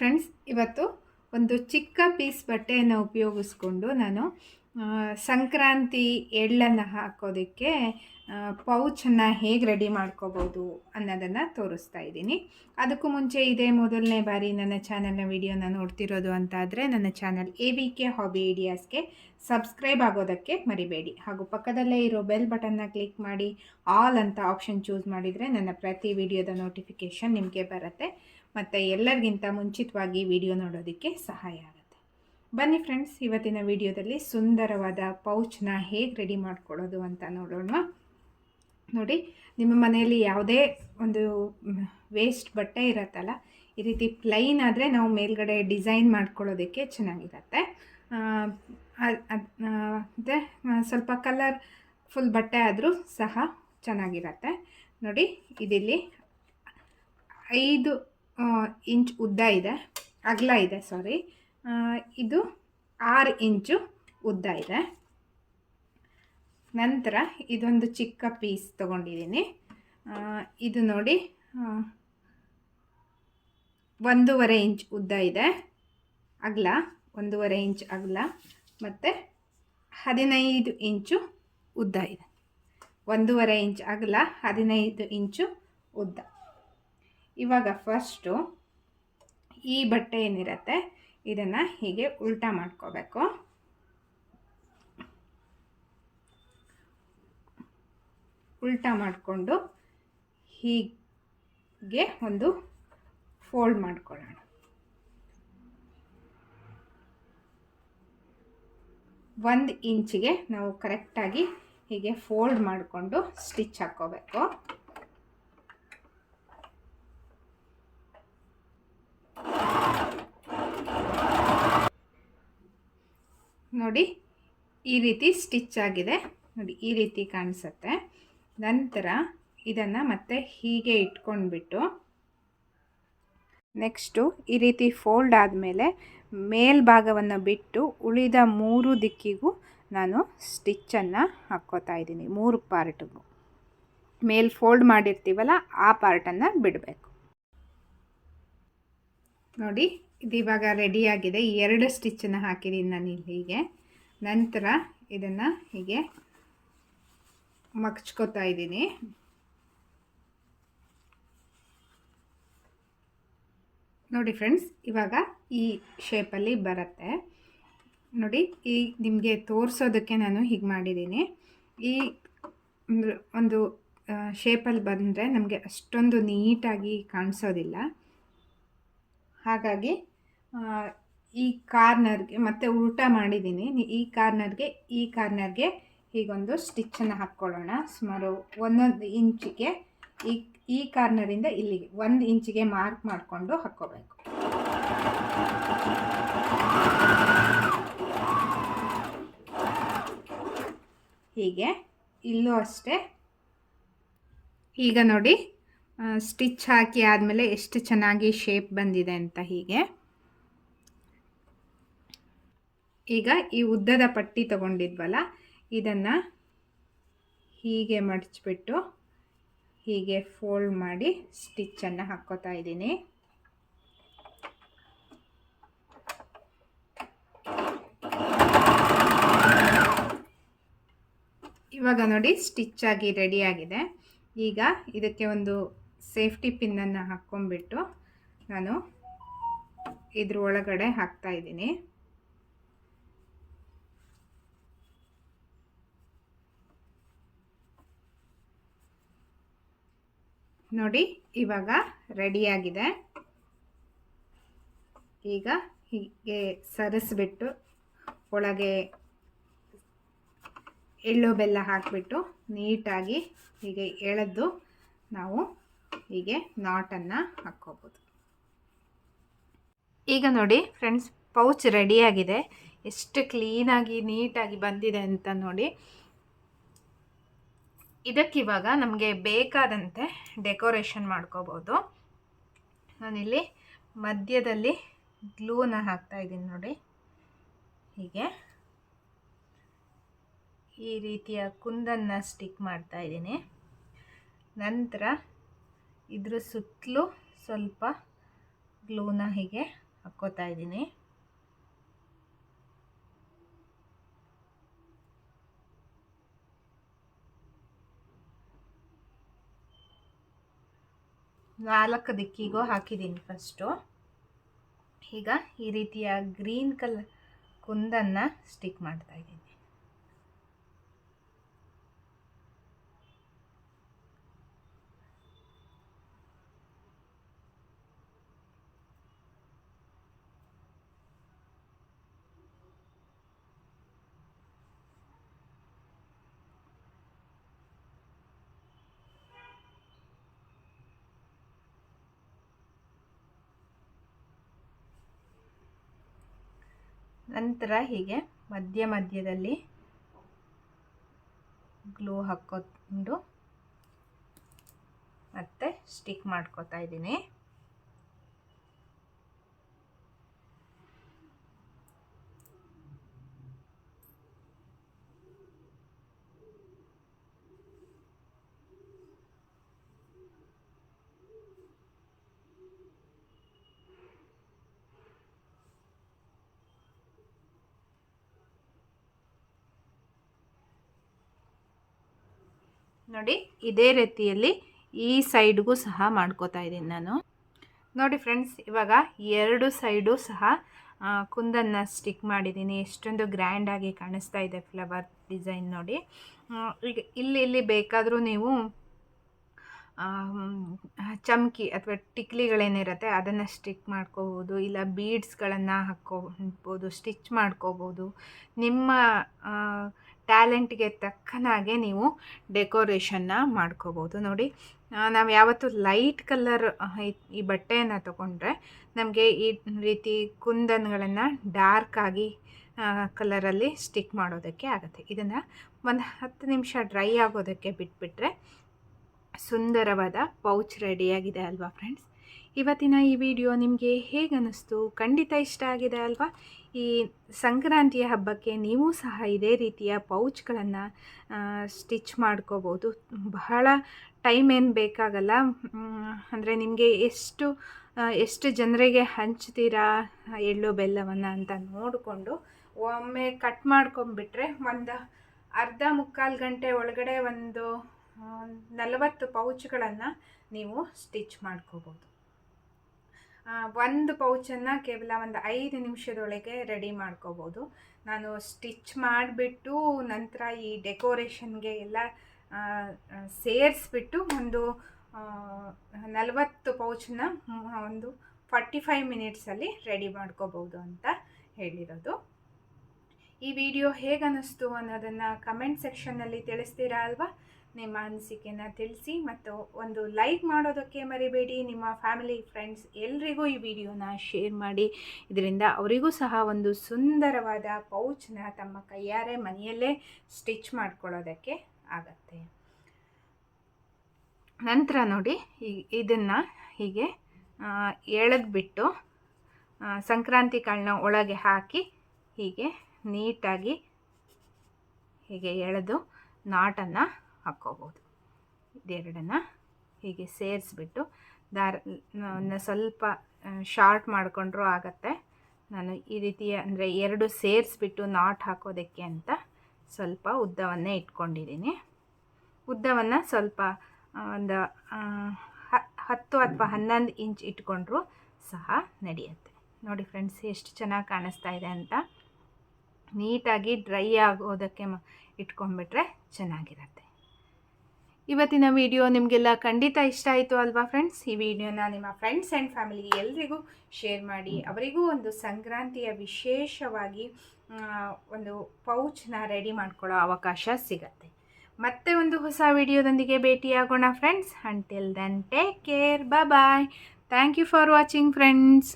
Friends, ಇವತ್ತು ಒಂದು ಚಿಕ್ಕ ಪೀಸ್ ಬಟ್ಟೆಯನ್ನು ಉಪಯೋಗಿಸ್ಕೊಂಡು ನಾನು ಸಂಕ್ರಾಂತಿ ಎಳ್ಳನ್ನು ಹಾಕೋದಕ್ಕೆ ಪೌಚನ್ನು ಹೇಗೆ ರೆಡಿ ಮಾಡ್ಕೋಬೋದು ಅನ್ನೋದನ್ನು ತೋರಿಸ್ತಾ ಇದ್ದೀನಿ. ಅದಕ್ಕೂ ಮುಂಚೆ ಇದೇ ಮೊದಲನೇ ಬಾರಿ ನನ್ನ ಚಾನಲ್ನ ವಿಡಿಯೋನ ನೋಡ್ತಿರೋದು ಅಂತಾದರೆ, ನನ್ನ channel A V K hobby ಐಡಿಯಾಸ್ಗೆ subscribe ಆಗೋದಕ್ಕೆ ಮರಿಬೇಡಿ. ಹಾಗೂ ಪಕ್ಕದಲ್ಲೇ ಇರೋ ಬೆಲ್ ಬಟನ್ನ ಕ್ಲಿಕ್ ಮಾಡಿ, ಆಲ್ ಅಂತ ಆಪ್ಷನ್ ಚೂಸ್ ಮಾಡಿದರೆ ನನ್ನ ಪ್ರತಿ ವಿಡಿಯೋದ ನೋಟಿಫಿಕೇಷನ್ ನಿಮಗೆ ಬರುತ್ತೆ. ಮತ್ತು ಎಲ್ಲರಿಗಿಂತ ಮುಂಚಿತವಾಗಿ ವಿಡಿಯೋ ನೋಡೋದಕ್ಕೆ ಸಹಾಯ ಆಗುತ್ತೆ. ಬನ್ನಿ ಫ್ರೆಂಡ್ಸ್ ಇವತ್ತಿನ ವಿಡಿಯೋದಲ್ಲಿ ಸುಂದರವಾದ ಪೌಚ್ನ ಹೇಗೆ ರೆಡಿ ಮಾಡ್ಕೊಳ್ಳೋದು ಅಂತ ನೋಡೋಣ. ನೋಡಿ, ನಿಮ್ಮ ಮನೆಯಲ್ಲಿ ಯಾವುದೇ ಒಂದು ವೇಸ್ಟ್ ಬಟ್ಟೆ ಇರತ್ತಲ್ಲ, ಈ ರೀತಿ ಪ್ಲೈನ್ ಆದರೆ ನಾವು ಮೇಲ್ಗಡೆ ಡಿಸೈನ್ ಮಾಡ್ಕೊಳ್ಳೋದಕ್ಕೆ ಚೆನ್ನಾಗಿರತ್ತೆ. ಅದ್- ಸ್ವಲ್ಪ ಕಲರ್ ಫುಲ್ ಬಟ್ಟೆ ಆದರೂ ಸಹ ಚೆನ್ನಾಗಿರತ್ತೆ. ನೋಡಿ, ಇದಿಲ್ಲಿ ಐದು ಇಂಚ್ ಉದ್ದ ಇದೆ. ಅಗಲ ಇದೆ ಸಾರಿ ಇದು ಆರು ಇಂಚು ಉದ್ದ ಇದೆ. ನಂತರ ಇದೊಂದು ಚಿಕ್ಕ ಪೀಸ್ ತೊಗೊಂಡಿದ್ದೀನಿ. ಇದು ನೋಡಿ ಒಂದೂವರೆ ಇಂಚ್ ಉದ್ದ ಇದೆ. ಅಗಲ, ಒಂದೂವರೆ ಇಂಚ್ ಅಗಲ ಮತ್ತು ಹದಿನೈದು ಇಂಚು ಉದ್ದ ಇದೆ. ಒಂದೂವರೆ ಇಂಚ್ ಅಗಲ, ಹದಿನೈದು ಇಂಚು ಉದ್ದ. ಇವಾಗ ಫಸ್ಟು ಈ ಬಟ್ಟೆ ಏನಿರುತ್ತೆ, ಇದನ್ನು ಹೀಗೆ ಉಲ್ಟಾ ಮಾಡ್ಕೋಬೇಕು. ಉಲ್ಟಾ ಮಾಡಿಕೊಂಡು ಹೀಗೆ ಒಂದು ಫೋಲ್ಡ್ ಮಾಡ್ಕೊಳ್ಳೋಣ. ಒಂದು ಇಂಚಿಗೆ ನಾವು ಕರೆಕ್ಟಾಗಿ ಹೀಗೆ ಫೋಲ್ಡ್ ಮಾಡಿಕೊಂಡು ಸ್ಟಿಚ್ ಹಾಕ್ಕೋಬೇಕು. ನೋಡಿ, ಈ ರೀತಿ ಸ್ಟಿಚ್ ಆಗಿದೆ. ನೋಡಿ, ಈ ರೀತಿ ಕಾಣಿಸುತ್ತೆ. ನಂತರ ಇದನ್ನು ಮತ್ತೆ ಹೀಗೆ ಇಟ್ಕೊಂಡ್ಬಿಟ್ಟು ನೆಕ್ಸ್ಟು ಈ ರೀತಿ ಫೋಲ್ಡ್ ಆದಮೇಲೆ ಮೇಲ್ಭಾಗವನ್ನು ಬಿಟ್ಟು ಉಳಿದ ಮೂರು ದಿಕ್ಕಿಗೂ ನಾನು ಸ್ಟಿಚ್ಚನ್ನು ಹಾಕ್ಕೋತಾ ಇದ್ದೀನಿ. ಮೂರು ಪಾರ್ಟಿಗೂ ಮೇಲ್ ಫೋಲ್ಡ್ ಮಾಡಿರ್ತೀವಲ್ಲ, ಆ ಪಾರ್ಟನ್ನು ಬಿಡಬೇಕು. ನೋಡಿ ಇದು ಇವಾಗ ರೆಡಿಯಾಗಿದೆ ಈ ಎರಡು ಸ್ಟಿಚ್ಚನ್ನು ಹಾಕಿದ್ದೀನಿ ನಾನು ಇಲ್ಲಿ ಹೀಗೆ. ನಂತರ ಇದನ್ನು ಹೀಗೆ ಮಗ್ಚ್ಕೋತಾ ಇದ್ದೀನಿ. ನೋಡಿ ಫ್ರೆಂಡ್ಸ್ ಇವಾಗ ಈ ಶೇಪಲ್ಲಿ ಬರುತ್ತೆ. ನೋಡಿ, ಈ ನಿಮಗೆ ತೋರಿಸೋದಕ್ಕೆ ನಾನು ಹೀಗೆ ಮಾಡಿದ್ದೀನಿ. ಈ ಒಂದು ಶೇಪಲ್ಲಿ ಬಂದರೆ ನಮಗೆ ಅಷ್ಟೊಂದು ನೀಟಾಗಿ ಕಾಣಿಸೋದಿಲ್ಲ. ಹಾಗಾಗಿ ಈ ಕಾರ್ನರ್ಗೆ ಮತ್ತೆ ಉಲ್ಟಾ ಮಾಡಿದ್ದೀನಿ. ಈ ಕಾರ್ನರ್ಗೆ ಈ ಕಾರ್ನರ್ಗೆ ಹೀಗೊಂದು ಸ್ಟಿಚ್ಚನ್ನು ಹಾಕ್ಕೊಳ್ಳೋಣ. ಸುಮಾರು ಒಂದೊಂದು ಇಂಚಿಗೆ ಈ ಈ ಕಾರ್ನರಿಂದ ಇಲ್ಲಿಗೆ ಒಂದು ಇಂಚಿಗೆ ಮಾರ್ಕ್ ಮಾಡಿಕೊಂಡು ಹಾಕ್ಕೋಬೇಕು. ಹೀಗೆ, ಇಲ್ಲೂ ಅಷ್ಟೇ. ಈಗ ನೋಡಿ ಸ್ಟಿಚ್ ಹಾಕಿ ಆದಮೇಲೆ ಎಷ್ಟು ಚೆನ್ನಾಗಿ ಶೇಪ್ ಬಂದಿದೆ ಅಂತ ಹೀಗೆ. ಈಗ ಈ ಉದ್ದದ ಪಟ್ಟಿ ತಗೊಂಡಿದ್ವಲ್ಲ, ಇದನ್ನು ಹೀಗೆ ಮಡಚಿಬಿಟ್ಟು ಹೀಗೆ ಫೋಲ್ಡ್ ಮಾಡಿ ಸ್ಟಿಚ್ಚನ್ನು ಹಾಕ್ಕೋತಾ ಇದ್ದೀನಿ. ಇವಾಗ ನೋಡಿ ಸ್ಟಿಚ್ ಆಗಿ ರೆಡಿಯಾಗಿದೆ ಈಗ ಇದಕ್ಕೆ ಒಂದು ಸೇಫ್ಟಿ ಪಿನ್ನನ್ನು ಹಾಕ್ಕೊಂಡ್ಬಿಟ್ಟು ನಾನು ಇದ್ರ ಒಳಗಡೆ ಹಾಕ್ತಾ ಇದ್ದೀನಿ. ನೋಡಿ, ಇವಾಗ ರೆಡಿಯಾಗಿದೆ ಈಗ ಹೀಗೆ ಸರಿಸ್ಬಿಟ್ಟು ಒಳಗೆ ಎಳ್ಳು ಬೆಲ್ಲ ಹಾಕಿಬಿಟ್ಟು ನೀಟಾಗಿ ಹೀಗೆ ಎಳೆದು ನಾವು ಹೀಗೆ ನಾಟನ್ನು ಹಾಕ್ಕೋಬೋದು. ಈಗ ನೋಡಿ ಫ್ರೆಂಡ್ಸ್ ಪೌಚ್ ರೆಡಿಯಾಗಿದೆ ಎಷ್ಟು ಕ್ಲೀನಾಗಿ ನೀಟಾಗಿ ಬಂದಿದೆ ಅಂತ ನೋಡಿ. ಇದಕ್ಕಿವಾಗ ನಮಗೆ ಬೇಕಾದಂತೆ ಡೆಕೋರೇಷನ್ ಮಾಡ್ಕೋಬೋದು. ನಾನಿಲ್ಲಿ ಮಧ್ಯದಲ್ಲಿ ಗ್ಲೂನ ಹಾಕ್ತಾ ಇದ್ದೀನಿ ನೋಡಿ. ಹೀಗೆ. ಈ ರೀತಿಯ ಕುಂದನ್ನು ಸ್ಟಿಕ್ ಮಾಡ್ತಾ ಇದ್ದೀನಿ. ನಂತರ ಇದ್ರ ಸುತ್ತಲೂ ಸ್ವಲ್ಪ ಗ್ಲೂನ ಹೀಗೆ ಹಾಕ್ಕೋತಾ ಇದ್ದೀನಿ. ನಾಲ್ಕು ದಿಕ್ಕಿಗೂ ಹಾಕಿದ್ದೀನಿ ಫಸ್ಟು. ಈಗ ಈ ರೀತಿಯ ಗ್ರೀನ್ ಕಲರ್ ಕುಂದನ್ನು ಸ್ಟಿಕ್ ಮಾಡ್ತಾ ಇದ್ದೀನಿ. ನಂತರ ಹೀಗೆ ಮಧ್ಯ ಮಧ್ಯದಲ್ಲಿ ಗ್ಲೂ ಹಾಕ್ಕೊಂಡು ಮತ್ತೆ ಸ್ಟಿಕ್ ಮಾಡ್ಕೋತಾ ಇದ್ದೀನಿ. ನೋಡಿ, ಇದೇ ರೀತಿಯಲ್ಲಿ ಈ ಸೈಡ್ಗೂ ಸಹ ಮಾಡ್ಕೋತಾ ಇದ್ದೀನಿ ನಾನು. ನೋಡಿ ಫ್ರೆಂಡ್ಸ್, ಇವಾಗ ಎರಡು ಸೈಡು ಸಹ ಕುಂದನ್ನು ಸ್ಟಿಕ್ ಮಾಡಿದ್ದೀನಿ. ಎಷ್ಟೊಂದು ಗ್ರ್ಯಾಂಡಾಗಿ ಕಾಣಿಸ್ತಾ ಇದೆ ಫ್ಲವರ್ ಡಿಸೈನ್ ನೋಡಿ. ಈಗ ಇಲ್ಲಿ ಇಲ್ಲಿ ಬೇಕಾದರೂ ನೀವು ಚಮಕಿ ಅಥವಾ ಟಿಕ್ಲಿಗಳೇನಿರುತ್ತೆ, ಅದನ್ನು ಸ್ಟಿಕ್ ಮಾಡ್ಕೋಬೋದು, ಇಲ್ಲ ಬೀಡ್ಸ್ಗಳನ್ನು ಹಾಕ್ಕೋಬೋದು, ಸ್ಟಿಚ್ ಮಾಡ್ಕೋಬೋದು. ನಿಮ್ಮ ಟ್ಯಾಲೆಂಟ್ಗೆ ತಕ್ಕನಾಗೆ ನೀವು ಡೆಕೋರೇಷನ್ನ ಮಾಡ್ಕೋಬೋದು. ನೋಡಿ ನಾವು ಯಾವತ್ತು ಲೈಟ್ ಕಲರ್ ಈ ಬಟ್ಟೆಯನ್ನು ತಗೊಂಡ್ರೆ ನಮಗೆ ಈ ರೀತಿ ಕುಂದನ್ಗಳನ್ನು ಡಾರ್ಕಾಗಿ ಕಲರಲ್ಲಿ ಸ್ಟಿಕ್ ಮಾಡೋದಕ್ಕೆ ಆಗುತ್ತೆ. ಇದನ್ನು ಒಂದು ಹತ್ತು ನಿಮಿಷ ಡ್ರೈ ಆಗೋದಕ್ಕೆ ಬಿಟ್ಬಿಟ್ರೆ ಸುಂದರವಾದ ಪೌಚ್ ರೆಡಿಯಾಗಿದೆ ಅಲ್ವಾ ಫ್ರೆಂಡ್ಸ್? ಇವತ್ತಿನ ಈ ವಿಡಿಯೋ ನಿಮಗೆ ಹೇಗೆ ಅನ್ನಿಸ್ತು ಖಂಡಿತ ಇಷ್ಟ ಆಗಿದೆ ಅಲ್ವಾ? ಈ ಸಂಕ್ರಾಂತಿಯ ಹಬ್ಬಕ್ಕೆ ನೀವು ಸಹ ಇದೇ ರೀತಿಯ ಪೌಚ್ಗಳನ್ನು ಸ್ಟಿಚ್ ಮಾಡ್ಕೋಬೋದು. ಬಹಳ ಟೈಮ್ ಏನು ಬೇಕಾಗಲ್ಲ. ಅಂದರೆ ನಿಮಗೆ ಎಷ್ಟು ಎಷ್ಟು ಜನರಿಗೆ ಹಂಚ್ತೀರಾ ಎಳ್ಳು ಬೆಲ್ಲವನ್ನು ಅಂತ ನೋಡಿಕೊಂಡು ಒಮ್ಮೆ ಕಟ್ ಮಾಡ್ಕೊಂಬಿಟ್ರೆ ಒಂದು ಅರ್ಧ ಮುಕ್ಕಾಲು ಗಂಟೆ ಒಳಗಡೆ ಒಂದು ನಲವತ್ತು ಪೌಚ್ಗಳನ್ನು ನೀವು ಸ್ಟಿಚ್ ಮಾಡ್ಕೋಬೋದು. ಒಂದು ಪೌಚನ್ನು ಕೇವಲ ಒಂದು ಐದು ನಿಮಿಷದೊಳಗೆ ರೆಡಿ ಮಾಡ್ಕೋಬೋದು. ನಾನು ಸ್ಟಿಚ್ ಮಾಡಿಬಿಟ್ಟು ನಂತರ ಈ ಡೆಕೋರೇಷನ್ಗೆ ಎಲ್ಲ ಸೇರಿಸ್ಬಿಟ್ಟು ಒಂದು ನಲವತ್ತು ಪೌಚನ್ನ ಒಂದು ಫಾರ್ಟಿ ಫೈವ್ ಮಿನಿಟ್ಸಲ್ಲಿ ರೆಡಿ ಮಾಡ್ಕೋಬೋದು ಅಂತ ಹೇಳಿರೋದು. ಈ ವಿಡಿಯೋ ಹೇಗನ್ನಿಸ್ತು ಅನ್ನೋದನ್ನು ಕಮೆಂಟ್ ಸೆಕ್ಷನ್ನಲ್ಲಿ ತಿಳಿಸ್ತೀರಾ ಅಲ್ವಾ? ನಿಮ್ಮ ಅನಿಸಿಕೆನ ತಿಳಿಸಿ ಮತ್ತು ಒಂದು ಲೈಕ್ ಮಾಡೋದಕ್ಕೆ ಮರಿಬೇಡಿ. ನಿಮ್ಮ ಫ್ಯಾಮಿಲಿ, ಫ್ರೆಂಡ್ಸ್ ಎಲ್ರಿಗೂ ಈ ವಿಡಿಯೋನ ಶೇರ್ ಮಾಡಿ. ಇದರಿಂದ ಅವರಿಗೂ ಸಹ ಒಂದು ಸುಂದರವಾದ ಪೌಚ್ನ ತಮ್ಮ ಕೈಯಾರೆ, ಮನೆಯಲ್ಲೇ ಸ್ಟಿಚ್ ಮಾಡ್ಕೊಳ್ಳೋದಕ್ಕೆ ಆಗತ್ತೆ. ನಂತರ ನೋಡಿ ಇದನ್ನು ಹೀಗೆ ಎಳೆದ್ಬಿಟ್ಟು ಸಂಕ್ರಾಂತಿ ಕಾಳನ್ನ ಒಳಗೆ ಹಾಕಿ ಹೀಗೆ ನೀಟಾಗಿ ಹೀಗೆ ಎಳೆದು ನಾಟನ್ನು ಹಾಕ್ಕೋಬೋದು. ಇದೆರಡನ್ನು ಹೀಗೆ ಸೇರಿಸ್ಬಿಟ್ಟು ದಾರ ಸ್ವಲ್ಪ ಶಾರ್ಟ್ ಮಾಡಿಕೊಂಡ್ರೂ ಆಗತ್ತೆ. ನಾನು ಈ ರೀತಿಯ ಅಂದರೆ ಎರಡು ಸೇರಿಸ್ಬಿಟ್ಟು ನಾಟ್ ಹಾಕೋದಕ್ಕೆ ಅಂತ ಸ್ವಲ್ಪ ಉದ್ದವನ್ನೇ ಇಟ್ಕೊಂಡಿದ್ದೀನಿ. ಉದ್ದವನ್ನು ಸ್ವಲ್ಪ ಒಂದು ಹತ್ತು ಅಥವಾ ಹನ್ನೊಂದು ಇಂಚ್ ಇಟ್ಕೊಂಡ್ರೂ ಸಹ ನಡೆಯುತ್ತೆ. ನೋಡಿ ಫ್ರೆಂಡ್ಸ್, ಎಷ್ಟು ಚೆನ್ನಾಗಿ ಕಾಣಿಸ್ತಾ ಇದೆ ಅಂತ. ನೀಟಾಗಿ ಡ್ರೈ ಆಗೋದಕ್ಕೆ ಇಟ್ಕೊಂಡ್ಬಿಟ್ರೆ ಚೆನ್ನಾಗಿರುತ್ತೆ. ಇವತ್ತಿನ ವಿಡಿಯೋ ನಿಮಗೆಲ್ಲ ಖಂಡಿತ ಇಷ್ಟ ಆಯಿತು ಅಲ್ವಾ ಫ್ರೆಂಡ್ಸ್ ಈ ವಿಡಿಯೋನ ನಿಮ್ಮ ಫ್ರೆಂಡ್ಸ್ ಆ್ಯಂಡ್ ಫ್ಯಾಮಿಲಿ ಎಲ್ರಿಗೂ ಶೇರ್ ಮಾಡಿ, ಅವರಿಗೂ ಒಂದು ಸಂಕ್ರಾಂತಿಯ ವಿಶೇಷವಾಗಿ ಒಂದು ಪೌಚ್ನ ರೆಡಿ ಮಾಡ್ಕೊಳ್ಳೋ ಅವಕಾಶ ಸಿಗತ್ತೆ. ಮತ್ತೆ ಒಂದು ಹೊಸ ವಿಡಿಯೋದೊಂದಿಗೆ ಭೇಟಿಯಾಗೋಣ friends until then take care bye thank you for watching friends